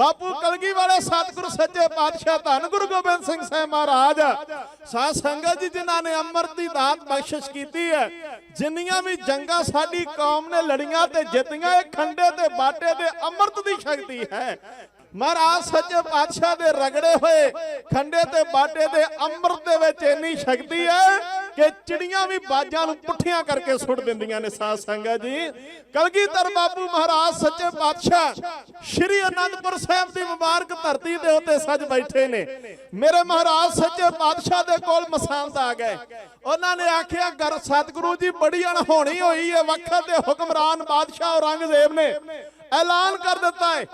ਬਾਪੂ ਕਲਗੀ ਵਾਲੇ ਸਤਿਗੁਰੂ ਸੱਚੇ ਪਾਤਸ਼ਾਹ ਧੰਨ ਗੁਰੂ ਗੋਬਿੰਦ ਸਿੰਘ ਸਾਹਿਬ ਮਹਾਰਾਜ। ਸਾਧ ਸੰਗਤ ਜੀ, ਜਿਨ੍ਹਾਂ ਨੇ ਅੰਮ੍ਰਿਤ ਦੀ ਦਾਤ ਬਖਸ਼ਿਸ਼ ਕੀਤੀ ਹੈ, ਜਿੰਨੀਆਂ ਵੀ ਜੰਗਾਂ ਸਾਡੀ ਕੌਮ ਨੇ ਲੜੀਆਂ ਤੇ ਜਿੱਤੀਆਂ, ਇਹ ਖੰਡੇ ਤੇ ਬਾਟੇ ਦੇ ਅੰਮ੍ਰਿਤ ਦੀ ਸ਼ਕਤੀ ਹੈ। ਮਹਾਰਾਜ ਸੱਚੇ ਪਾਤਸ਼ਾਹ ਦੇ ਰਗੜੇ ਹੋਏ, ਖੰਡੇ ਤੇ ਬਾਟੇ ਦੇ ਅੰਮ੍ਰਿਤ ਦੇ ਵਿੱਚ ਇੰਨੀ ਸ਼ਕਤੀ ਹੈ ਕਿ ਚਿੜੀਆਂ ਵੀ ਬਾਜਾਂ ਨੂੰ ਪੁੱਠੀਆਂ ਕਰਕੇ ਸੁੱਟ ਦਿੰਦੀਆਂ ਨੇ ਸਾਧ ਸੰਗਤ ਜੀ। ਕਲਗੀਧਰ ਬਾਪੂ ਮਹਾਰਾਜ ਸੱਚੇ ਪਾਤਸ਼ਾਹ ਸ਼੍ਰੀ ਅਨੰਦਪੁਰ ਸਾਹਿਬ ਦੀ ਮੁਬਾਰਕ ਧਰਤੀ ਦੇ ਉੱਤੇ ਸੱਜ ਬੈਠੇ ਨੇ। ਮੇਰੇ ਮਹਾਰਾਜ ਸੱਚੇ ਪਾਤਸ਼ਾਹ ਦੇ ਕੋਲ ਮਸੰਦ ਆ ਗਏ। ਉਹਨਾਂ ਨੇ ਆਖਿਆ ਗਰ ਸਤਿਗੁਰੂ ਜੀ, ਬੜੀ ਅਣਹੋਣੀ ਹੋਈ ਹੈ ਵਕਤ ਦੇ ਹੁਕਮਰਾਨ ਬਾਦਸ਼ਾਹ ਔਰੰਗਜ਼ੇਬ ਨੇ ਐਲਾਨ ਕਰ ਦਿੱਤਾ ਹੈ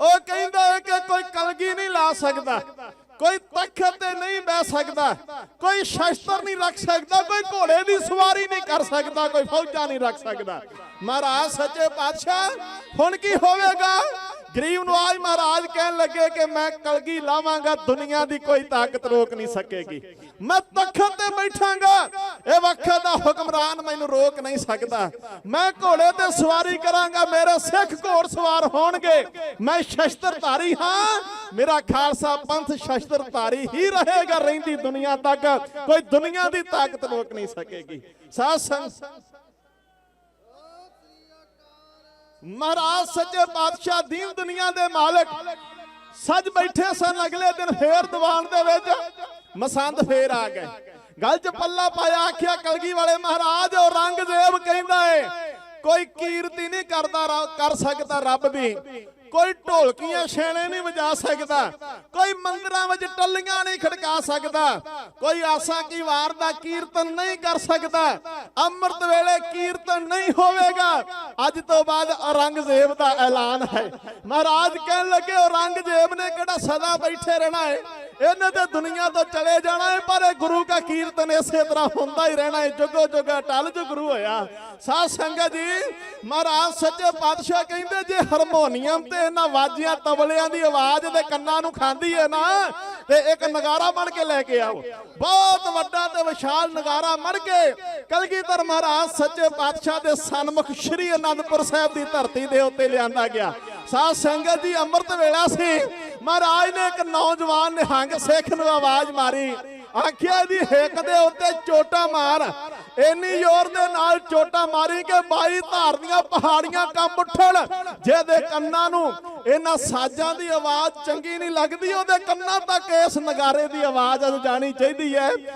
ਉਹ ਕਹਿੰਦਾ ਹੈ ਕਿ ਕੋਈ ਕਲਗੀ ਨਹੀਂ ਲਾ ਸਕਦਾ। ਕੋਈ ਤਖਤ ਤੇ ਨਹੀਂ ਬਹਿ ਸਕਦਾ, ਕੋਈ ਸ਼ਸਤਰ ਨਹੀਂ ਰੱਖ ਸਕਦਾ, ਕੋਈ ਘੋੜੇ ਦੀ ਸਵਾਰੀ ਨਹੀਂ ਕਰ ਸਕਦਾ, ਕੋਈ ਫੌਜਾਂ ਨਹੀਂ ਰੱਖ ਸਕਦਾ। ਮਹਾਰਾਜ ਸੱਚੇ ਪਾਤਸ਼ਾਹ, ਹੁਣ ਕੀ ਹੋਵੇਗਾ? ਗਰੀਬ ਨਵਾਜ ਮਹਾਰਾਜ ਕਹਿਣ ਲੱਗੇ ਕਿ ਮੈਂ ਕਲਗੀ ਲਾਵਾਂਗਾ, ਦੁਨੀਆ ਦੀ ਕੋਈ ਤਾਕਤ ਰੋਕ ਨਹੀਂ ਸਕੇਗੀ। ਮੈਂ ਤਖਤ ਤੇ ਬੈਠਾਂਗਾ, ਇਹ ਵਕਤ ਦਾ ਹੁਕਮਰਾਨ ਮੈਨੂੰ ਰੋਕ ਨਹੀਂ ਸਕਦਾ। ਮੈਂ ਘੋੜੇ ਤੇ ਸਵਾਰੀ ਕਰਾਂਗਾ, ਮੇਰੇ ਸਿੱਖ ਘੋੜ ਸਵਾਰ ਹੋਣਗੇ। ਮੈਂ ਸ਼ਸਤਰਧਾਰੀ ਹਾਂ ਮੇਰਾ ਖਾਲਸਾ ਪੰਥ ਸ਼ਸਤਰਧਾਰੀ ਹੀ ਰਹੇਗਾ ਰਹਿੰਦੀ ਦੁਨੀਆ ਤੱਕ। ਕੋਈ ਦੁਨੀਆ ਦੀ ਤਾਕਤ ਰੋਕ ਨਹੀਂ ਸਕੇਗੀ। ਸਾਧ ਸੰਗਤ ਮਹਾਰਾਜ ਸੱਚੇ ਪਾਤਸ਼ਾਹ ਦੀਨ ਦੁਨੀਆ ਦੇ ਮਾਲਕ ਸੱਜ ਬੈਠੇ ਸਨ ਅਗਲੇ ਦਿਨ ਫੇਰ ਦੀਵਾਨ ਦੇ ਵਿੱਚ। ਮਸੰਦ ਫੇਰ ਆ ਗਏ। ਗੱਲ 'ਚ ਪੱਲਾ ਪਾਇਆ, ਆਖਿਆ ਕਲਗੀ ਵਾਲੇ ਮਹਾਰਾਜ, ਉਹ ਰੰਗਦੇਵ ਕਹਿੰਦਾ ਏ, ਕੋਈ ਕੀਰਤੀ ਨਹੀਂ ਕਰਦਾ ਕਰ ਸਕਦਾ ਰੱਬ ਦੀ। ਕੋਈ ਢੋਲਕੀਆਂ ਛੇਣੇ ਨਹੀਂ ਵਜਾ ਸਕਦਾ, ਕੋਈ ਮੰਦਰਾਂ ਵਿੱਚ ਟੱਲੀਆਂ ਨਹੀਂ ਖੜਕਾ ਸਕਦਾ, ਕੋਈ ਆਸਾ ਕੀ ਵਾਰ ਦਾ ਕੀਰਤਨ ਨਹੀਂ ਕਰ ਸਕਦਾ, ਅੰਮ੍ਰਿਤ ਵੇਲੇ ਕੀਰਤਨ ਨਹੀਂ ਹੋਵੇਗਾ। ਅੱਜ ਤੋਂ ਬਾਅਦ ਔਰੰਗਜ਼ੇਬ ਦਾ ਐਲਾਨ ਹੈ। ਮਹਾਰਾਜ ਕਹਿਣ ਲੱਗੇ, ਔਰੰਗਜ਼ੇਬ ਨੇ ਕਿਹੜਾ ਸਦਾ ਬੈਠੇ ਰਹਿਣਾ ਹੈ? ਇਹਨੇ ਤੇ ਦੁਨੀਆ ਤੋਂ ਚਲੇ ਜਾਣਾ ਹੈ ਪਰ ਇਹ ਗੁਰੂ ਦਾ ਕੀਰਤਨ ਇਸੇ ਤਰ੍ਹਾਂ ਹੁੰਦਾ ਹੀ ਰਹਿਣਾ ਹੈ ਜੁਗੋ ਜੁਗਾ ਟਲ ਜੋ ਗੁਰੂ ਹੋਇਆ। ਸਾਧ ਸੰਗਤ ਜੀ, ਮਹਾਰਾਜ ਸੱਚੇ ਪਾਤਸ਼ਾਹ ਕਹਿੰਦੇ, ਜੇ ਹਾਰਮੋਨੀਅਮ ਤੇ ਇਹਨਾਂ ਵਾਜੀਆਂ ਤਬਲਿਆਂ ਦੀ ਆਵਾਜ਼ ਦੇ ਕੰਨਾਂ ਨੂੰ ਖਾਂਦੀ ਹੈ ਨਾ, ਤੇ ਇੱਕ ਨਗਾਰਾ ਬਣ ਕੇ ਲੈ ਕੇ ਆਓ। ਬਹੁਤ ਵੱਡਾ ਤੇ ਵਿਸ਼ਾਲ ਨਗਾਰਾ ਮੜ ਕੇ ਕਲਗੀਧਰ ਮਹਾਰਾਜ ਸੱਚੇ ਪਾਤਸ਼ਾਹ ਦੇ ਸਨਮੁਖ ਸ੍ਰੀ ਅਨੰਦਪੁਰ ਸਾਹਿਬ ਦੀ ਧਰਤੀ ਦੇ ਉੱਤੇ ਲਿਆਂਦਾ ਗਿਆ। ਸਾਧ ਸੰਗਤ ਜੀ, ਅੰਮ੍ਰਿਤ ਵੇਲਾ ਸੀ। ਮਹਾਰਾਜ ਨੇ ਇੱਕ ਨੌਜਵਾਨ ਨਿਹੰਗ ਸਿੱਖ ਨੂੰ ਆਵਾਜ਼ ਮਾਰੀ। ਆਖਿਆ ਇਹਦੀ ਹਿੱਕ ਦੇ ਉੱਤੇ ਚੋਟਾ ਮਾਰ। ਇੰਨੀ ਜ਼ੋਰ ਦੇ ਨਾਲ ਚੋਟਾ ਮਾਰੀ ਕਿ ਬਾਈ ਧਾਰ ਦੀਆਂ ਪਹਾੜੀਆਂ ਕੰਬ ਉੱਠਣ। ਜਿਹਦੇ ਕੰਨਾਂ ਨੂੰ ਇਹਨਾਂ ਸਾਜ਼ਾਂ ਦੀ ਆਵਾਜ਼ ਚੰਗੀ ਨਹੀਂ ਲੱਗਦੀ, ਉਹਦੇ ਕੰਨਾਂ ਤੱਕ ਇਸ ਨਗਾਰੇ ਦੀ ਆਵਾਜ਼ ਜਾਣੀ ਚਾਹੀਦੀ ਹੈ।